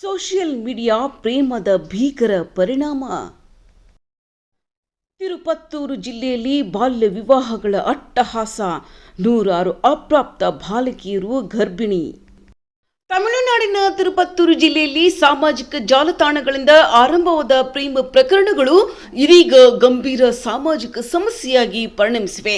Social media ಪ್ರೇಮದ ಭೀಕರ ಪರಿಣಾಮ. ತಿರುಪತ್ತೂರು ಜಿಲ್ಲೆಯಲ್ಲಿ ಬಾಲ್ಯ ವಿವಾಹಗಳ ಅಟ್ಟಹಾಸ. ನೂರಾರು ಅಪ್ರಾಪ್ತ ಬಾಲಕಿಯರು ಗರ್ಭಿಣಿ. ತಮಿಳುನಾಡಿನ ತಿರುಪತ್ತೂರು ಜಿಲ್ಲೆಯಲ್ಲಿ ಸಾಮಾಜಿಕ ಜಾಲತಾಣಗಳಿಂದ ಆರಂಭವಾದ ಪ್ರೇಮ ಪ್ರಕರಣಗಳು ಇದೀಗ ಗಂಭೀರ ಸಾಮಾಜಿಕ ಸಮಸ್ಯೆಯಾಗಿ ಪರಿಣಮಿಸಿವೆ.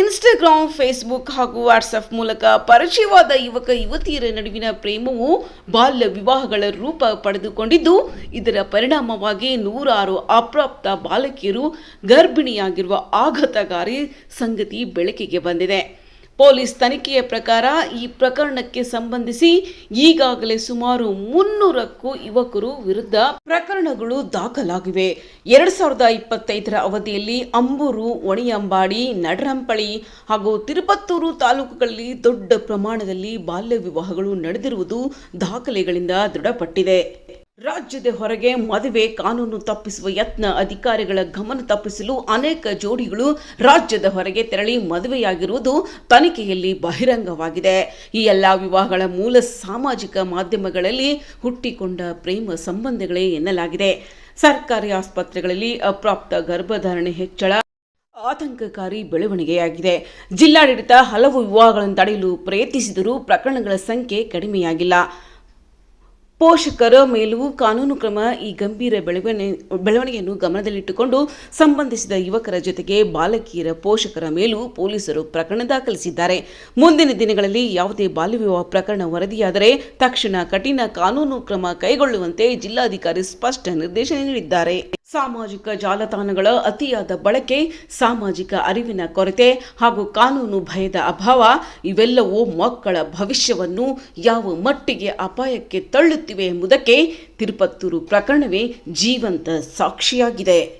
ಇನ್ಸ್ಟಾಗ್ರಾಮ್ ಫೇಸ್ಬುಕ್ ಹಾಗೂ ವಾಟ್ಸಪ್ ಮೂಲಕ ಪರಿಚಯವಾದ ಯುವಕ, ಯುವತಿಯರ ನಡುವಿನ ಪ್ರೇಮವು ಬಾಲ್ಯ ವಿವಾಹಗಳ ರೂಪ ಪಡೆದುಕೊಂಡಿದ್ದು, ಇದರ ಪರಿಣಾಮವಾಗಿ ನೂರಾರು ಅಪ್ರಾಪ್ತ ಬಾಲಕಿಯರು ಗರ್ಭಿಣಿಯಾಗಿರುವ ಆಘಾತಕಾರಿ ಸಂಗತಿ ಬೆಳಕಿಗೆ ಬಂದಿದೆ. ಪೊಲೀಸ್ ತನಿಖೆಯ ಪ್ರಕಾರ ಈ ಪ್ರಕರಣಕ್ಕೆ ಸಂಬಂಧಿಸಿ ಈಗಾಗಲೇ ಸುಮಾರು ಮುನ್ನೂರಕ್ಕೂ ಯುವಕರು ವಿರುದ್ಧ ಪ್ರಕರಣಗಳು ದಾಖಲಾಗಿವೆ. ಎರಡ್ ಸಾವಿರದ ಇಪ್ಪತ್ತೈದರ ಅವಧಿಯಲ್ಲಿ ಅಂಬೂರು, ಒಣಿಯಂಬಾಡಿ, ನಡರಂಪಳಿ ಹಾಗೂ ತಿರುಪತ್ತೂರು ತಾಲೂಕುಗಳಲ್ಲಿ ದೊಡ್ಡ ಪ್ರಮಾಣದಲ್ಲಿ ಬಾಲ್ಯ ವಿವಾಹಗಳು ನಡೆದಿರುವುದು ದಾಖಲೆಗಳಿಂದ ದೃಢಪಟ್ಟಿದೆ. ರಾಜ್ಯದ ಹೊರಗೆ ಮದುವೆ ಕಾನೂನು ತಪ್ಪಿಸುವ ಯತ್ನ ಅಧಿಕಾರಿಗಳ ಗಮನ ತಪ್ಪಿಸಲು ಅನೇಕ ಜೋಡಿಗಳು ರಾಜ್ಯದ ಹೊರಗೆ ತೆರಳಿ ಮದುವೆಯಾಗಿರುವುದು ತನಿಖೆಯಲ್ಲಿ ಬಹಿರಂಗವಾಗಿದೆ. ಈ ಎಲ್ಲ ವಿವಾಹಗಳ ಮೂಲ ಸಾಮಾಜಿಕ ಮಾಧ್ಯಮಗಳಲ್ಲಿ ಹುಟ್ಟಿಕೊಂಡ ಪ್ರೇಮ ಸಂಬಂಧಗಳೇ ಎನ್ನಲಾಗಿದೆ. ಸರ್ಕಾರಿ ಆಸ್ಪತ್ರೆಗಳಲ್ಲಿ ಅಪ್ರಾಪ್ತ ಗರ್ಭಧಾರಣೆ ಹೆಚ್ಚಳ ಆತಂಕಕಾರಿ ಬೆಳವಣಿಗೆಯಾಗಿದೆ. ಜಿಲ್ಲಾಡಳಿತ ಹಲವು ವಿವಾಹಗಳನ್ನು ತಡೆಯಲು ಪ್ರಯತ್ನಿಸಿದರೂ ಪ್ರಕರಣಗಳ ಸಂಖ್ಯೆ ಕಡಿಮೆಯಾಗಿಲ್ಲ. ಪೋಷಕರ ಮೇಲೂ ಕಾನೂನು ಕ್ರಮ ಈ ಗಂಭೀರ ಬೆಳವಣಿಗೆ ಬೆಳವಣಿಗೆಯನ್ನು ಗಮನದಲ್ಲಿಟ್ಟುಕೊಂಡು ಸಂಬಂಧಿಸಿದ ಯುವಕರ ಜೊತೆಗೆ ಬಾಲಕಿಯರ ಪೋಷಕರ ಮೇಲೂ ಪೊಲೀಸರು ಪ್ರಕರಣ ದಾಖಲಿಸಿದ್ದಾರೆ. ಮುಂದಿನ ದಿನಗಳಲ್ಲಿ ಯಾವುದೇ ಬಾಲ್ಯ ವಿವಾಹ ಪ್ರಕರಣ ವರದಿಯಾದರೆ ತಕ್ಷಣ ಕಠಿಣ ಕಾನೂನು ಕ್ರಮ ಕೈಗೊಳ್ಳುವಂತೆ ಜಿಲ್ಲಾಧಿಕಾರಿ ಸ್ಪಷ್ಟ ನಿರ್ದೇಶನ ನೀಡಿದ್ದಾರೆ. ಸಾಮಾಜಿಕ ಜಾಲತಾಣಗಳ ಅತಿಯಾದ ಬಳಕೆ, ಸಾಮಾಜಿಕ ಅರಿವಿನ ಕೊರತೆ ಹಾಗೂ ಕಾನೂನು ಭಯದ ಅಭಾವ, ಇವೆಲ್ಲವೂ ಮಕ್ಕಳ ಭವಿಷ್ಯವನ್ನು ಯಾವ ಮಟ್ಟಿಗೆ ಅಪಾಯಕ್ಕೆ ತಳ್ಳುತ್ತಿವೆ ಎಂಬುದಕ್ಕೆ ತಿರುಪತ್ತೂರು ಪ್ರಕರಣವೇ ಜೀವಂತ ಸಾಕ್ಷಿಯಾಗಿದೆ.